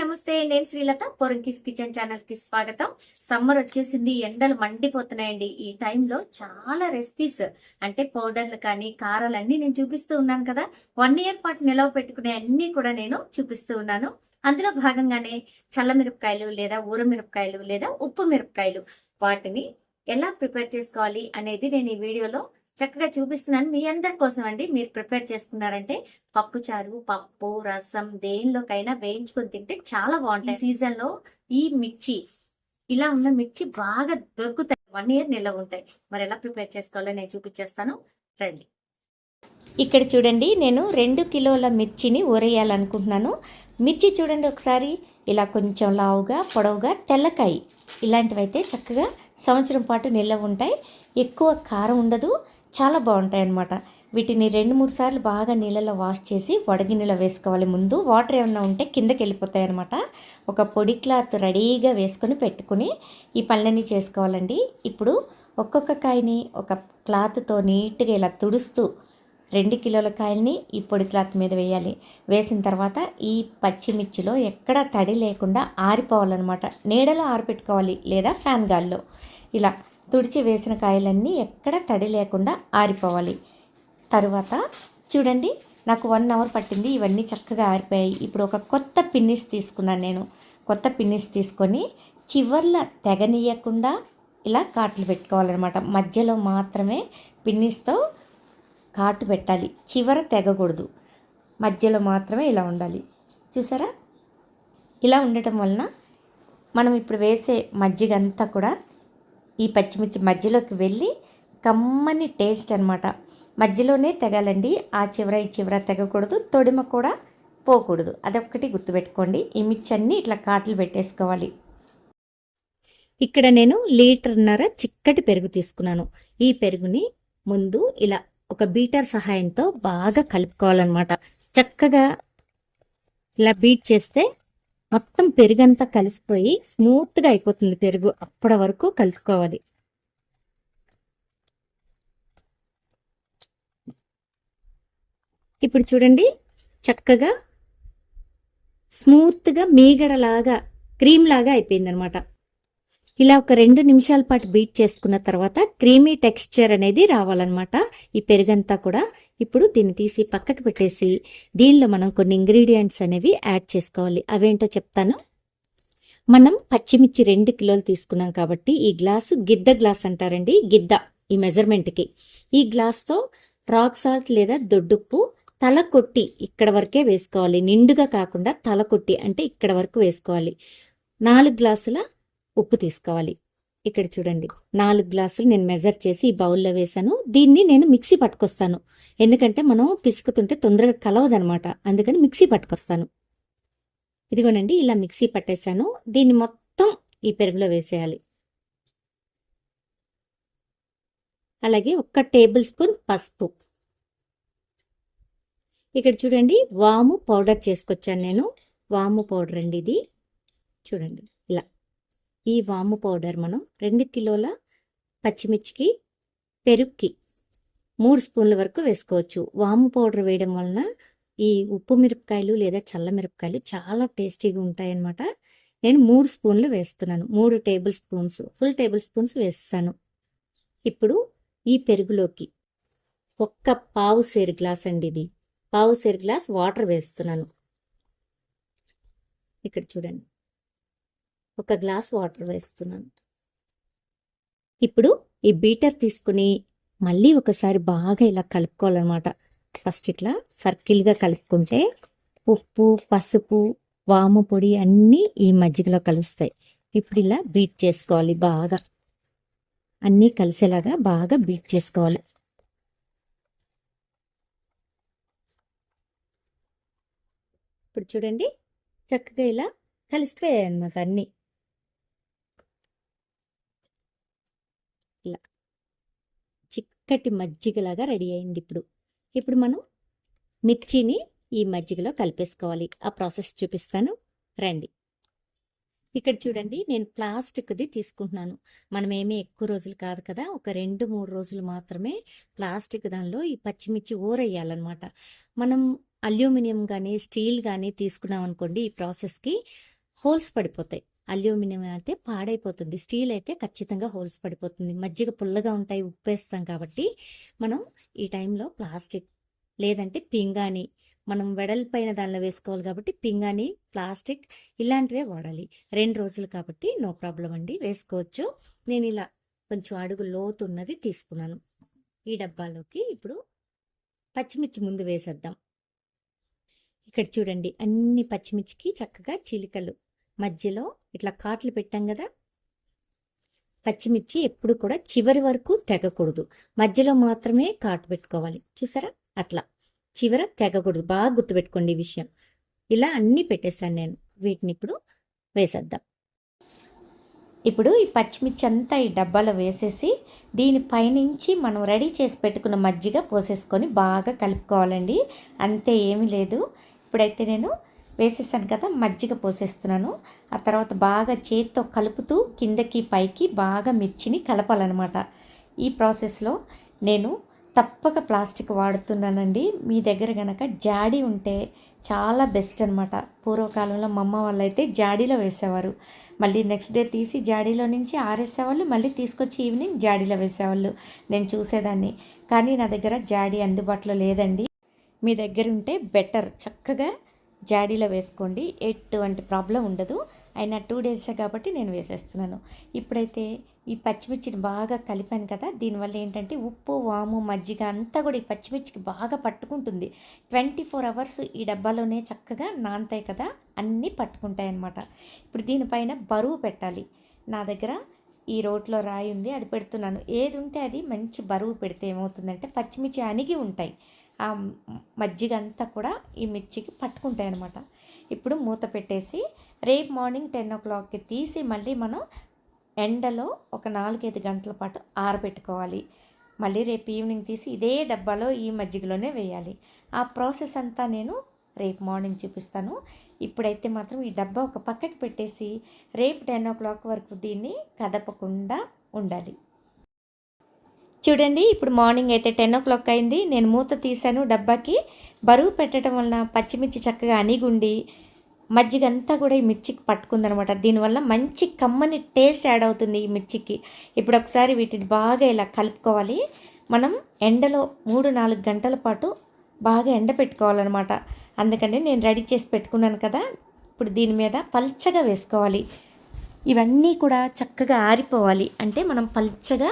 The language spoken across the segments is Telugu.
నమస్తే నేను శ్రీలత. పొరంకిస్ కిచెన్ ఛానల్కి స్వాగతం. సమ్మర్ వచ్చేసింది ఎండలు మండిపోతున్నాయండి. ఈ టైంలో చాలా రెసిపీస్ అంటే పౌడర్లు కానీ కారాలు అన్ని నేను చూపిస్తూ ఉన్నాను కదా. వన్ ఇయర్ పాటు నిలవ పెట్టుకునే అన్ని కూడా నేను చూపిస్తూ ఉన్నాను. అందులో భాగంగానే చల్ల మిరపకాయలు లేదా ఊర మిరపకాయలు లేదా ఉప్పు మిరపకాయలు వాటిని ఎలా ప్రిపేర్ చేసుకోవాలి అనేది నేను ఈ వీడియోలో చక్కగా చూపిస్తున్నాను. మీ అందరి కోసం అండి మీరు ప్రిపేర్ చేసుకున్నారంటే పప్పు చారు పప్పు రసం దేనిలోకైనా వేయించుకొని తింటే చాలా బాగుంటాయి. సీజన్లో ఈ మిర్చి ఇలా ఉన్న మిర్చి బాగా దొరుకుతాయి. వన్ ఇయర్ నిల్వ ఉంటాయి. మరి ఎలా ప్రిపేర్ చేసుకోవాలో నేను చూపించేస్తాను. రండి. ఇక్కడ చూడండి నేను రెండు కిలోల మిర్చిని ఊరేయాలనుకుంటున్నాను. మిర్చి చూడండి ఒకసారి ఇలా కొంచెం లావుగా పొడవుగా తెల్లకాయ. ఇలాంటివైతే చక్కగా సంవత్సరం పాటు నిల్వ ఉంటాయి. ఎక్కువ కారం ఉండదు. చాలా బాగుంటాయి అన్నమాట వీటిని రెండు మూడు సార్లు బాగా నీళ్ళలో వాష్ చేసి వడగిన్నెలో వేసుకోవాలి. ముందు వాటర్ ఏమన్నా ఉంటే కిందకి వెళ్ళిపోతాయి అనమాట ఒక పొడి క్లాత్ రెడీగా వేసుకొని పెట్టుకుని ఈ పళ్ళని చేసుకోవాలండి. ఇప్పుడు ఒక్కొక్క కాయని ఒక క్లాత్తో నీట్గా ఇలా తుడుస్తూ రెండు కిలోల కాయల్ని ఈ పొడి క్లాత్ మీద వేయాలి. వేసిన తర్వాత ఈ పచ్చిమిర్చిలో ఎక్కడ తడి లేకుండా ఆరిపోవాలన్నమాట. నీడలో ఆరిపెట్టుకోవాలి లేదా ఫ్యాన్ గాల్లో. ఇలా తుడిచి వేసిన కాయలన్నీ ఎక్కడ తడి లేకుండా ఆరిపోవాలి. తరువాత చూడండి నాకు వన్ అవర్ పట్టింది ఇవన్నీ చక్కగా ఆరిపోయాయి. ఇప్పుడు ఒక కొత్త పిన్నిస్ తీసుకున్నాను నేను. కొత్త పిన్నిస్ తీసుకొని చివర్ల తెగనీయకుండా ఇలా కాట్లు పెట్టుకోవాలన్నమాట. మధ్యలో మాత్రమే పిన్నిస్తో కాటు పెట్టాలి. చివర తెగకూడదు. మధ్యలో మాత్రమే ఇలా ఉండాలి. చూసారా? ఇలా ఉండటం వలన మనం ఇప్పుడు వేసే మజ్జిగ అంతా కూడా ఈ పచ్చిమిర్చి మధ్యలోకి వెళ్ళి కమ్మని టేస్ట్ అనమాట మధ్యలోనే తెగాలండి. ఆ చివర ఈ చివర తెగకూడదు. తొడిమ కూడా పోకూడదు. అదొక్కటి గుర్తుపెట్టుకోండి. ఈ మిర్చి అన్నీ ఇట్లా కాట్లు పెట్టేసుకోవాలి. ఇక్కడ నేను లీటర్న్నర చిక్కటి పెరుగు తీసుకున్నాను. ఈ పెరుగుని ముందు ఇలా ఒక బీటర్ సహాయంతో బాగా కలుపుకోవాలన్నమాట. చక్కగా ఇలా బీట్ చేస్తే మొత్తం పెరుగంతా కలిసిపోయి స్మూత్గా అయిపోతుంది పెరుగు. అప్పటి వరకు కలుపుకోవాలి. ఇప్పుడు చూడండి చక్కగా స్మూత్గా మీగడలాగా క్రీమ్ లాగా అయిపోయింది అనమాట ఇలా ఒక రెండు నిమిషాల పాటు బీట్ చేసుకున్న తర్వాత క్రీమీ టెక్స్చర్ అనేది రావాలన్నమాట. ఈ పెరుగంతా కూడా ఇప్పుడు దీన్ని తీసి పక్కకి పెట్టేసి దీనిలో మనం కొన్ని ఇంగ్రీడియంట్స్ అనేవి యాడ్ చేసుకోవాలి. అవేంటో చెప్తాను. మనం పచ్చిమిర్చి రెండు కిలోలు తీసుకున్నాం కాబట్టి ఈ గ్లాసు గిద్ద గ్లాస్ అంటారండి గిద్ద ఈ మెజర్మెంట్కి. ఈ గ్లాస్తో రాక్ సాల్ట్ లేదా దొడ్డుప్పు తల కొట్టి ఇక్కడ వరకే వేసుకోవాలి. నిండుగా కాకుండా తల కొట్టి అంటే ఇక్కడ వరకు వేసుకోవాలి. నాలుగు గ్లాసుల ఉప్పు తీసుకోవాలి. ఇక్కడ చూడండి నాలుగు గ్లాసులు నేను మెజర్ చేసి ఈ బౌల్లో వేసాను దీన్ని నేను మిక్సీ పట్టుకొస్తాను. ఎందుకంటే మనం పిసుకుతుంటే తొందరగా కలవదనమాట. అందుకని మిక్సీ పట్టుకొస్తాను. ఇదిగోనండి ఇలా మిక్సీ పట్టేశాను. దీన్ని మొత్తం ఈ పెరుగులో వేసేయాలి. అలాగే ఒక్క టేబుల్ స్పూన్ పసుపు. ఇక్కడ చూడండి వాము పౌడర్ చేసుకొచ్చాను నేను. వాము పౌడర్ అండి ఇది. చూడండి ఇలా. ఈ వాము పౌడర్ మనం రెండు కిలోల పచ్చిమిర్చికి పెరుగుకి మూడు స్పూన్ల వరకు వేసుకోవచ్చు. వాము పౌడర్ వేయడం వలన ఈ ఉప్పు మిరపకాయలు లేదా చల్ల మిరపకాయలు చాలా టేస్టీగా ఉంటాయన్నమాట. నేను మూడు స్పూన్లు వేస్తున్నాను. మూడు tablespoons full tablespoons వేస్తాను. ఇప్పుడు ఈ పెరుగులోకి ఒక్క పావు సేరు గ్లాస్ అండి ఇది. పావు సేరు గ్లాస్ వాటర్ వేస్తున్నాను. ఇక్కడ చూడండి. ఒక గ్లాస్ వాటర్ వేస్తున్నాను. ఇప్పుడు ఈ బీటర్ తీసుకుని మళ్ళీ ఒకసారి బాగా ఇలా కలుపుకోవాలన్నమాట. ఫస్ట్ ఇట్లా సర్కిల్గా కలుపుకుంటే ఉప్పు పసుపు వాము పొడి అన్నీ ఈ మజ్జిగలో కలుస్తాయి. ఇప్పుడు ఇలా బీట్ చేసుకోవాలి బాగా. అన్నీ కలిసేలాగా బాగా బీట్ చేసుకోవాలి. ఇప్పుడు చూడండి చక్కగా ఇలా కలిసిపోయాయి అన్నమాట అన్నీ ఇలా చిక్కటి మజ్జిగలాగా రెడీ అయింది ఇప్పుడు. ఇప్పుడు మనం మిర్చిని ఈ మజ్జిగలో కలిపేసుకోవాలి. ఆ ప్రాసెస్ చూపిస్తాను. రండి. ఇక్కడ చూడండి నేను ప్లాస్టిక్ది తీసుకుంటున్నాను. మనం ఏమీ ఎక్కువ రోజులు కాదు కదా ఒక రెండు మూడు రోజులు మాత్రమే ప్లాస్టిక్ దానిలో ఈ పచ్చిమిర్చి ఊరేయాలన్నమాట. మనం అల్యూమినియం కానీ స్టీల్ కానీ తీసుకున్నాం అనుకోండి ఈ ప్రాసెస్కి హోల్స్ పడిపోతాయి. అల్యూమినియం అయితే పాడైపోతుంది. స్టీల్ అయితే ఖచ్చితంగా హోల్స్ పడిపోతుంది. మజ్జిగ పుల్లగా ఉంటాయి ఉప్పేస్తాం కాబట్టి మనం ఈ టైంలో ప్లాస్టిక్ లేదంటే పింగాని మనం వెడల్పైన దానిలో వేసుకోవాలి కాబట్టి పింగాని ప్లాస్టిక్ ఇలాంటివే వాడాలి. రెండు రోజులు కాబట్టి నో ప్రాబ్లం అండి. వేసుకోవచ్చు. నేను ఇలా కొంచెం అడుగు లోతు ఉన్నది తీసుకున్నాను. ఈ డబ్బాలోకి ఇప్పుడు పచ్చిమిర్చి ముందు వేసేద్దాం. ఇక్కడ చూడండి అన్ని పచ్చిమిర్చికి చక్కగా చిలికలు మధ్యలో ఇట్లా కాట్లు పెట్టాం కదా? పచ్చిమిర్చి ఎప్పుడు కూడా చివరి వరకు తెగకూడదు. మధ్యలో మాత్రమే కాటు పెట్టుకోవాలి. చూసారా? అట్లా. చివర తెగకూడదు. బాగా గుర్తుపెట్టుకోండి ఈ విషయం. ఇలా అన్నీ పెట్టేశాను నేను. వీటిని ఇప్పుడు వేసేద్దాం. ఇప్పుడు ఈ పచ్చిమిర్చి అంతా ఈ డబ్బాలో వేసేసి దీనిపైనుంచి మనం రెడీ చేసి పెట్టుకున్న మజ్జిగ పోసేసుకొని బాగా కలుపుకోవాలండి. అంతే ఏమీ లేదు. ఇప్పుడైతే నేను వేసేసాను కదా మజ్జిగ పోసేస్తున్నాను. ఆ తర్వాత బాగా చేత్తో కలుపుతూ కిందకి పైకి బాగా మిర్చిని కలపాలన్నమాట. ఈ ప్రాసెస్లో నేను తప్పక ప్లాస్టిక్ వాడుతున్నానండి. మీ దగ్గర గనక జాడీ ఉంటే చాలా బెస్ట్ అనమాట పూర్వకాలంలో మా అమ్మ వాళ్ళు అయితే జాడీలో వేసేవారు. మళ్ళీ నెక్స్ట్ డే తీసి జాడీలో నుంచి ఆరేసేవాళ్ళు మళ్ళీ తీసుకొచ్చి ఈవినింగ్ జాడీలో వేసేవాళ్ళు. నేను చూసేదాన్ని. కానీ నా దగ్గర జాడీ అందుబాటులో లేదండి. మీ దగ్గర ఉంటే బెటర్. చక్కగా జాడీలో వేసుకోండి. ఎటువంటి ప్రాబ్లం ఉండదు. అయినా టూ డేసే కాబట్టి నేను వేసేస్తున్నాను. ఇప్పుడైతే ఈ పచ్చిమిర్చిని బాగా కలిపాను కదా దీనివల్ల ఏంటంటే ఉప్పు వాము మజ్జిగ అంతా కూడా ఈ పచ్చిమిర్చికి బాగా పట్టుకుంటుంది. ట్వంటీ ఫోర్ అవర్స్ ఈ డబ్బాలోనే చక్కగా నానతాయి కదా అన్నీ పట్టుకుంటాయి అన్నమాట. ఇప్పుడు దీనిపైన బరువు పెట్టాలి. నా దగ్గర ఈ రోట్లో రాయి ఉంది అది పెడుతున్నాను. ఏది ఉంటే అది మంచి బరువు పెడితే ఏమవుతుందంటే పచ్చిమిర్చి అణిగి ఉంటాయి. ఆ మజ్జిగ అంతా కూడా ఈ మిర్చికి పట్టుకుంటాయి అనమాట ఇప్పుడు మూత పెట్టేసి రేపు మార్నింగ్ టెన్ ఓ క్లాక్కి తీసి మళ్ళీ మనం ఎండలో ఒక నాలుగైదు గంటల పాటు ఆరబెట్టుకోవాలి. మళ్ళీ రేపు ఈవినింగ్ తీసి ఇదే డబ్బాలో ఈ మజ్జిగలోనే వేయాలి. ఆ ప్రాసెస్ అంతా నేను రేపు మార్నింగ్ చూపిస్తాను. ఇప్పుడైతే మాత్రం ఈ డబ్బా ఒక పక్కకి పెట్టేసి రేపు టెన్ ఓ క్లాక్ వరకు దీన్ని కదపకుండా ఉండాలి. చూడండి ఇప్పుడు మార్నింగ్ అయితే టెన్ ఓ క్లాక్ అయింది. నేను మూత తీసాను డబ్బాకి. బరువు పెట్టడం వలన పచ్చిమిర్చి చక్కగా అణిగుండి మజ్జిగ అంతా కూడా ఈ మిర్చికి పట్టుకుందనమాట. దీనివల్ల మంచి కమ్మని టేస్ట్ యాడ్ అవుతుంది ఈ మిర్చికి. ఇప్పుడు ఒకసారి వీటిని బాగా ఇలా కలుపుకోవాలి. మనం ఎండలో మూడు నాలుగు గంటల పాటు బాగా ఎండ పెట్టుకోవాలన్నమాట. అందుకని నేను రెడీ చేసి పెట్టుకున్నాను కదా. ఇప్పుడు దీని మీద పల్చగా వేసుకోవాలి. ఇవన్నీ కూడా చక్కగా ఆరిపోవాలి. అంటే మనం పల్చగా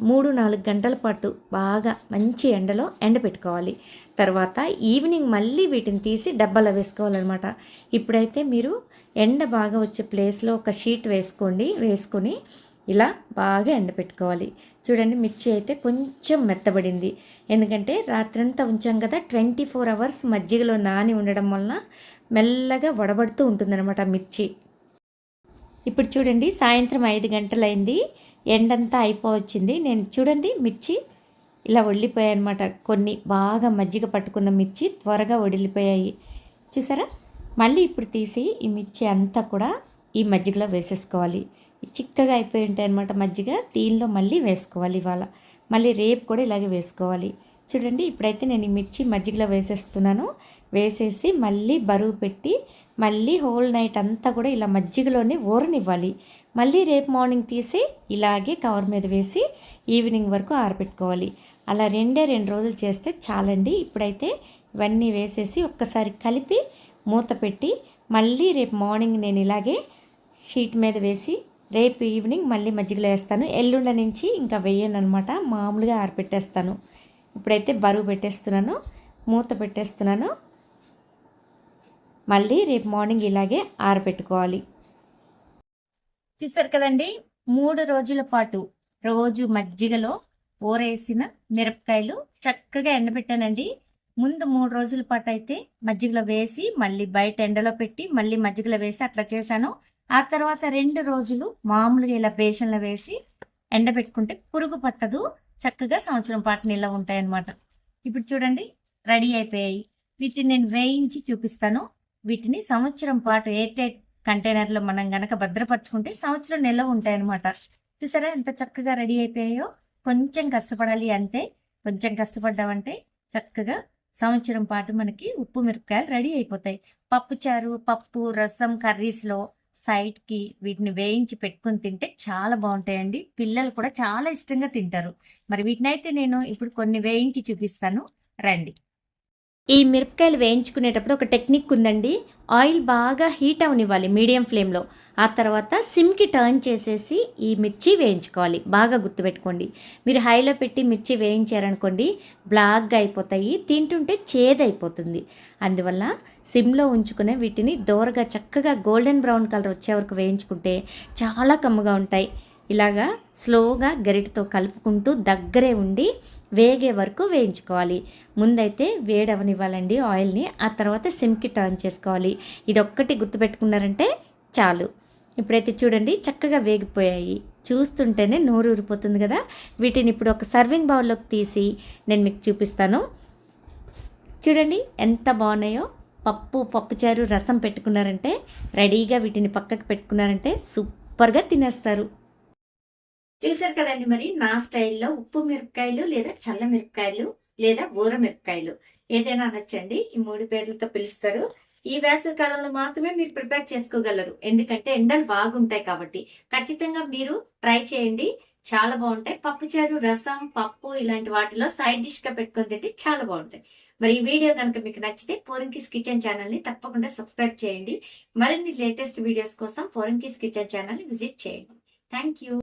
మూడు నాలుగు గంటల పాటు బాగా మంచి ఎండలో ఎండబెట్టుకోవాలి. తర్వాత ఈవినింగ్ మళ్ళీ వీటిని తీసి డబ్బాలో వేసుకోవాలన్నమాట. ఇప్పుడైతే మీరు ఎండ బాగా వచ్చే ప్లేస్లో ఒక షీట్ వేసుకోండి. వేసుకొని ఇలా బాగా ఎండబెట్టుకోవాలి. చూడండి మిర్చి అయితే కొంచెం మెత్తబడింది. ఎందుకంటే రాత్రంతా ఉంచాం కదా ట్వంటీ ఫోర్ అవర్స్ మజ్జిగలో నాని ఉండడం వలన మెల్లగా వడబడుతూ ఉంటుందన్నమాట మిర్చి. ఇప్పుడు చూడండి సాయంత్రం ఐదు గంటలైంది. ఎండంతా అయిపోవచ్చింది. నేను చూడండి మిర్చి ఇలా వడిలిపోయాయి అనమాట కొన్ని బాగా మజ్జిగ పట్టుకున్న మిర్చి త్వరగా వడిలిపోయాయి చూసారా? మళ్ళీ ఇప్పుడు తీసి ఈ మిర్చి అంతా కూడా ఈ మజ్జిగలో వేసేసుకోవాలి. చిక్కగా అయిపోయి ఉంటాయి అనమాట మజ్జిగ. దీనిలో మళ్ళీ వేసుకోవాలి ఇవాళ. మళ్ళీ రేపు కూడా ఇలాగే వేసుకోవాలి. చూడండి ఇప్పుడైతే నేను ఈ మిర్చి మజ్జిగలో వేసేస్తున్నాను. వేసేసి మళ్ళీ బరువు పెట్టి మళ్ళీ హోల్ నైట్ అంతా కూడా ఇలా మజ్జిగలోనే ఊరనివ్వాలి మళ్ళీ రేపు మార్నింగ్ తీసి ఇలాగే కవర్ మీద వేసి ఈవినింగ్ వరకు ఆరబెట్టుకోవాలి అలా రెండే రెండు రోజులు చేస్తే చాలండి. ఇప్పుడైతే ఇవన్నీ వేసేసి ఒక్కసారి కలిపి మూత పెట్టి మళ్ళీ రేపు మార్నింగ్ నేను ఇలాగే షీట్ మీద వేసి రేపు ఈవినింగ్ మళ్ళీ మజ్జిగలో వేస్తాను. ఎల్లుండ నుంచి ఇంకా వేయను అనమాట మామూలుగా ఆరపెట్టేస్తాను. ఇప్పుడైతే బరువు పెట్టేస్తున్నాను. మూత పెట్టేస్తున్నాను. మళ్ళీ రేపు మార్నింగ్ ఇలాగే ఆరబెట్టుకోవాలి. చూసారు కదండి మూడు రోజుల పాటు రోజు మజ్జిగలో ఊరేసిన మిరపకాయలు చక్కగా ఎండబెట్టానండి. ముందు మూడు రోజుల పాటు అయితే మజ్జిగలో వేసి మళ్ళీ బయట ఎండలో పెట్టి మళ్ళీ మజ్జిగలో వేసి అట్లా చేశాను. ఆ తర్వాత రెండు రోజులు మామూలుగా ఇలా బేషన్లో వేసి ఎండబెట్టుకుంటే పురుగు పట్టదు. చక్కగా సంవత్సరం పాటు నిల్వ ఉంటాయి అన్నమాట ఇప్పుడు చూడండి రెడీ అయిపోయాయి. వీటిని నేను వేయించి చూపిస్తాను. వీటిని సంవత్సరం పాటు ఎయిర్టైట్ కంటైనర్లో మనం గనక భద్రపరచుకుంటే సంవత్సరం నిల్వ ఉంటాయన్నమాట. చూసారా ఎంత చక్కగా రెడీ అయిపోయాయో? కొంచెం కష్టపడాలి అంతే కొంచెం కష్టపడ్డామంటే చక్కగా సంవత్సరం పాటు మనకి ఉప్పు మిరపకాయలు రెడీ అయిపోతాయి. పప్పుచారు పప్పు రసం కర్రీస్లో సైడ్కి వీటిని వేయించి పెట్టుకొని తింటే చాలా బాగుంటాయండి. పిల్లలు కూడా చాలా ఇష్టంగా తింటారు. మరి వీటినైతే నేను ఇప్పుడు కొన్ని వేయించి చూపిస్తాను. రండి. ఈ మిరపకాయలు వేయించుకునేటప్పుడు ఒక టెక్నిక్ ఉందండి. ఆయిల్ బాగా హీట్ అవనివ్వాలి మీడియం ఫ్లేమ్లో. ఆ తర్వాత సిమ్కి టర్న్ చేసేసి ఈ మిర్చి వేయించుకోవాలి. బాగా గుర్తుపెట్టుకోండి. మీరు హైలో పెట్టి మిర్చి వేయించారనుకోండి బ్లాక్గా అయిపోతాయి తింటుంటే చేదైపోతుంది. అందువల్ల సిమ్లో ఉంచుకునే వీటిని దోరగా చక్కగా గోల్డెన్ బ్రౌన్ కలర్ వచ్చే వరకు వేయించుకుంటే చాలా కమ్ముగా ఉంటాయి. ఇలాగా స్లోగా గరిటతో కలుపుకుంటూ దగ్గరే ఉండి వేగే వరకు వేయించుకోవాలి. ముందైతే వేడవనివ్వాలండి ఆయిల్ని ఆ తర్వాత సిమ్కి టర్న్ చేసుకోవాలి. ఇది ఒక్కటి గుర్తుపెట్టుకున్నారంటే చాలు. ఇప్పుడైతే చూడండి చక్కగా వేగిపోయాయి. చూస్తుంటేనే నోరు ఊరిపోతుంది కదా. వీటిని ఇప్పుడు ఒక సర్వింగ్ బౌల్లోకి తీసి నేను మీకు చూపిస్తాను. చూడండి ఎంత బాగున్నాయో. పప్పు పప్పుచారు రసం పెట్టుకున్నారంటే రెడీగా వీటిని పక్కకు పెట్టుకున్నారంటే సూపర్గా తినేస్తారు. చూసారు కదండి మరి? నా స్టైల్లో ఉప్పు మిరపకాయలు లేదా చల్ల మిరపకాయలు లేదా ఊర మిరపకాయలు ఏదైనా అనొచ్చండి. ఈ మూడు పేర్లతో పిలుస్తారు. ఈ వేసవి కాలంలో మాత్రమే మీరు ప్రిపేర్ చేసుకోగలరు. ఎందుకంటే ఎండలు బాగుంటాయి కాబట్టి. ఖచ్చితంగా మీరు ట్రై చేయండి. చాలా బాగుంటాయి. పప్పుచారు రసం పప్పు ఇలాంటి వాటిలో సైడ్ డిష్గా పెట్టుకొని తింటే చాలా బాగుంటాయి. మరి ఈ వీడియో కనుక మీకు నచ్చితే పోరంకిస్ కిచెన్ ఛానల్ని తప్పకుండా సబ్స్క్రైబ్ చేయండి. మరిన్ని లేటెస్ట్ వీడియోస్ కోసం పోరంకిస్ కిచెన్ ఛానల్ని విజిట్ చేయండి. Thank you.